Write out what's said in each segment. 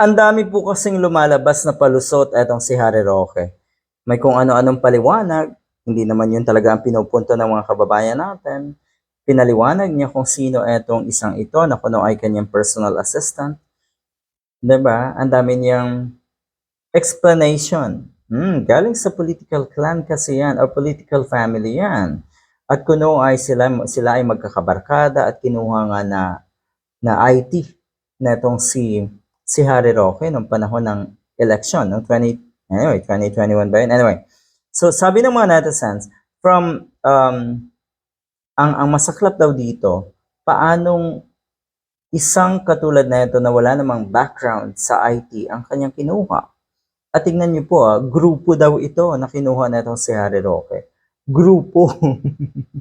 Ang dami po kasing lumalabas na palusot etong si Harry Roque. May kung ano-anong paliwanag, hindi naman yun talaga ang pinupunto ng mga kababayan natin. Pinaliwanag niya kung sino etong isang ito na kuno ay kanyang personal assistant. ba? Ang dami niyang explanation. Hmm, galing sa political clan kasi yan or political family yan. At kuno ay sila, sila ay magkakabarkada at kinuha nga na, na IT na itong si, si Harry Roque noong panahon ng election, noong 20, anyway, 2021 ba yun? Anyway, so sabi ng mga netizens, from, um, ang, ang masaklap daw dito, paanong isang katulad na ito na wala namang background sa IT ang kanyang kinuha. At tingnan niyo po, ah, grupo daw ito na kinuha na itong si Harry Roque. Grupo.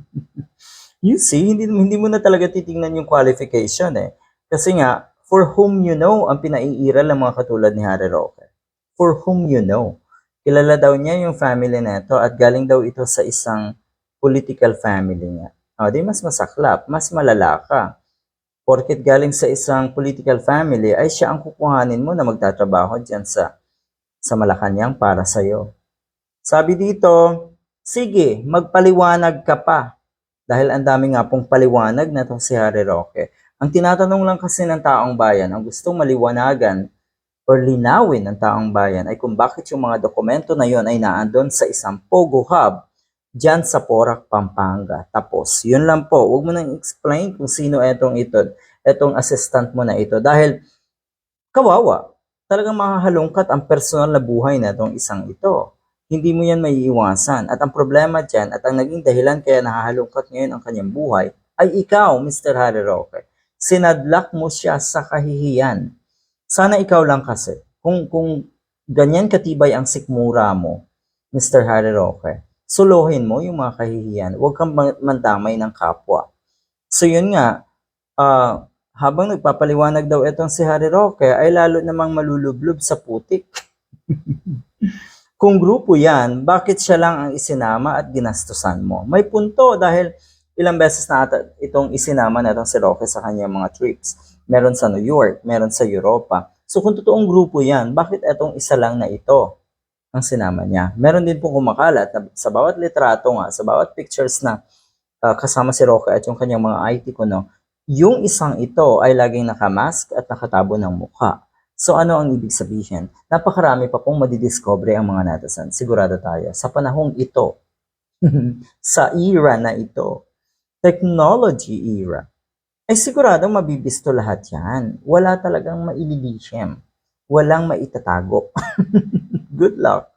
you see, hindi, hindi mo na talaga titingnan yung qualification eh. Kasi nga, for whom you know, ang pinaiiral ng mga katulad ni Harry Roque. For whom you know. Kilala daw niya yung family na ito at galing daw ito sa isang political family niya. O, di mas masaklap, mas malala ka. Porket galing sa isang political family, ay siya ang kukuhanin mo na magtatrabaho dyan sa sa Malacanang para sa iyo. Sabi dito, sige, magpaliwanag ka pa. Dahil ang dami nga pong paliwanag na itong si Harry Roque. Ang tinatanong lang kasi ng taong bayan, ang gustong maliwanagan or linawin ng taong bayan ay kung bakit yung mga dokumento na yon ay naandun sa isang Pogo Hub dyan sa Porac, Pampanga. Tapos, yun lang po. Huwag mo nang explain kung sino etong ito, etong assistant mo na ito. Dahil, kawawa talagang makahalungkat ang personal na buhay na itong isang ito. Hindi mo yan maiiwasan. At ang problema dyan, at ang naging dahilan kaya nakahalungkat ngayon ang kanyang buhay, ay ikaw, Mr. Harry Roque. Sinadlak mo siya sa kahihiyan. Sana ikaw lang kasi. Kung, kung ganyan katibay ang sikmura mo, Mr. Harry Roque, suluhin mo yung mga kahihiyan. Huwag kang ma- mandamay ng kapwa. So yun nga, ah, habang nagpapaliwanag daw itong si Harry Roque, ay lalo namang malulublob sa putik. Kung grupo yan, bakit siya lang ang isinama at ginastusan mo? May punto dahil ilang beses na ata itong isinama na itong si Roque sa kanyang mga trips. Meron sa New York, meron sa Europa. So kung totoong grupo yan, bakit itong isa lang na ito ang sinama niya? Meron din po kumakalat na sa bawat litrato nga, sa bawat pictures na ah, kasama si Roque at yung kanyang mga IT ko, no, yung isang ito ay laging nakamask at nakatabo ng mukha. So ano ang ibig sabihin? Napakarami pa pong madidiscover ang mga netizen. Sigurado tayo. Sa panahong ito, sa era na ito, technology era, ay siguradong mabibisto lahat yan. Wala talagang maililishim. Walang maitatago. Good luck.